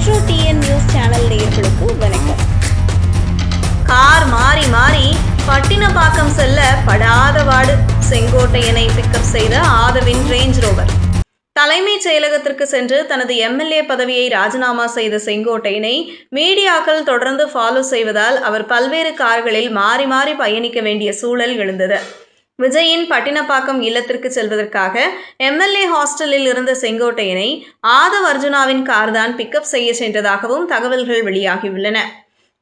Metro TN news channel நேயர்களுக்கு வணக்கம். Car மாறி மாறி பட்டினப்பாக்கம் செல்ல படாத வாடு செங்கோட்டையனை பிக்கப் செய்த ஆதவின் ரேஞ்ச் ரோவர் தலைமைச் செயலகத்திற்கு சென்று தனது எம்எல்ஏ பதவியை ராஜினாமா செய்த செங்கோட்டையனை மீடியாக்கள் தொடர்ந்து ஃபாலோ செய்வதால் அவர் பல்வேறு கார்களில் மாறி மாறி பயணிக்க வேண்டிய சூழல் எழுந்தது. விஜயின் பட்டினப்பாக்கம் இல்லத்திற்கு செல்வதற்காக எம்எல்ஏ ஹாஸ்டலில் இருந்த செங்கோட்டையனை ஆதவ் அர்ஜுனாவின் கார்தான் பிக்கப் செய்ய சென்றதாகவும் தகவல்கள் வெளியாகியுள்ளன.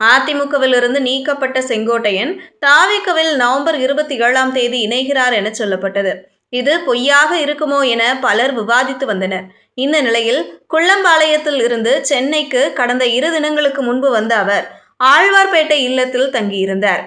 அதிமுகவிலிருந்து நீக்கப்பட்ட செங்கோட்டையன் தாவிக்கவில் நவம்பர் இருபத்தி ஏழாம் தேதி இணைகிறார் என சொல்லப்பட்டது. இது பொய்யாக இருக்குமோ என பலர் விவாதித்து வந்தனர். இந்த நிலையில் குள்ளம்பாளையத்தில் இருந்து சென்னைக்கு கடந்த இரு தினங்களுக்கு முன்பு வந்த அவர் ஆழ்வார்பேட்டை இல்லத்தில் தங்கியிருந்தார்.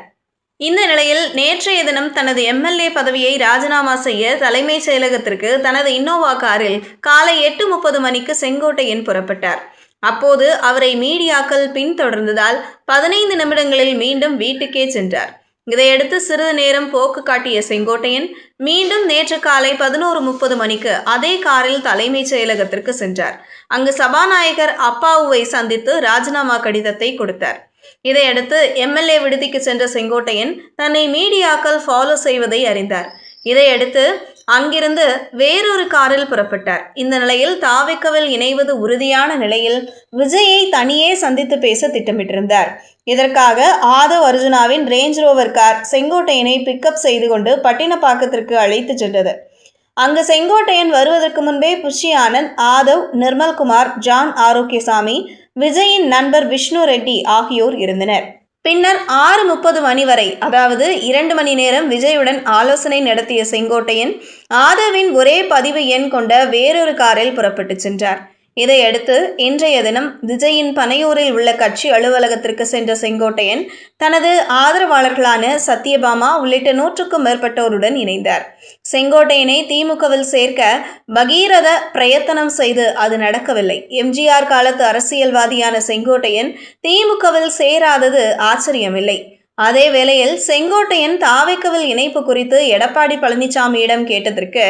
இந்த நிலையில் நேற்றைய தினம் தனது எம்எல்ஏ பதவியை ராஜினாமா செய்ய தலைமைச் செயலகத்திற்கு தனது இன்னோவா காரில் காலை எட்டு முப்பது மணிக்கு செங்கோட்டையன் புறப்பட்டார். அப்போது அவரை மீடியாக்கள் பின்தொடர்ந்ததால் பதினைந்து நிமிடங்களில் மீண்டும் வீட்டுக்கே சென்றார். இதையடுத்து சிறிது நேரம் போக்கு காட்டிய செங்கோட்டையன் மீண்டும் நேற்று காலை பதினோரு முப்பது மணிக்கு அதே காரில் தலைமைச் செயலகத்திற்கு சென்றார். அங்கு சபாநாயகர் அப்பாவுவை சந்தித்து ராஜினாமா கடிதத்தை கொடுத்தார். இதையடுத்து எம்எல்ஏ விடுதிக்கு சென்ற செங்கோட்டையன் தன்னை மீடியாக்கள் ஃபாலோ செய்வதை அறிந்தார். இதையடுத்து அங்கிருந்து வேறொரு காரில் புறப்பட்டார். இந்த நிலையில் தாவிக்கவில் இணைவது உறுதியான நிலையில் விஜயை தனியே சந்தித்து பேச திட்டமிட்டிருந்தார். இதற்காக ஆதவ் அர்ஜுனாவின் ரேஞ்ச் ரோவர் கார் செங்கோட்டையனை பிக்கப் செய்து கொண்டு பட்டினப்பாக்கத்திற்கு அழைத்து சென்றது. அங்கு செங்கோட்டையன் வருவதற்கு முன்பே புஷி ஆனந்த் ஆதவ் நிர்மல்குமார் ஜான் ஆரோக்கியசாமி விஜயின் நண்பர் விஷ்ணு ரெட்டி ஆகியோர் இருந்தனர். பின்னர் ஆறு முப்பது மணி வரை அதாவது இரண்டு மணி நேரம் விஜயுடன் ஆலோசனை நடத்திய செங்கோட்டையன் ஆதவின் ஒரே பதிவு எண் கொண்ட வேறொரு காரில் புறப்பட்டுச் சென்றார். இதையடுத்து இன்றைய தினம் விஜயின் பனையூரில் உள்ள கட்சி அலுவலகத்திற்கு சென்ற செங்கோட்டையன் தனது ஆதரவாளர்களான சத்யபாமா உள்ளிட்ட நூற்றுக்கும் மேற்பட்டோருடன் இணைந்தார். செங்கோட்டையனை திமுகவில் சேர்க்க பகீரத பிரயத்தனம் செய்து அது நடக்கவில்லை. எம்ஜிஆர் காலத்து அரசியல்வாதியான செங்கோட்டையன் திமுகவில் சேராதது ஆச்சரியமில்லை. அதே வேளையில் செங்கோட்டையன் தாவைக்கவில் இணைப்பு குறித்து எடப்பாடி பழனிசாமியிடம் கேட்டதற்கு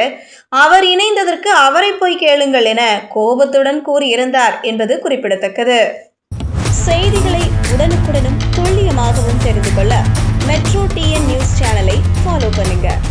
அவர் இணைந்ததற்கு அவரை போய் கேளுங்கள் என கோபத்துடன் கூறியிருந்தார் என்பது குறிப்பிடத்தக்கது. செய்திகளை உடனுக்குடனும் துல்லியமாகவும் தெரிந்து கொள்ள மெட்ரோ டிஎன் நியூஸ் சேனலை ஃபாலோ பண்ணுங்கள்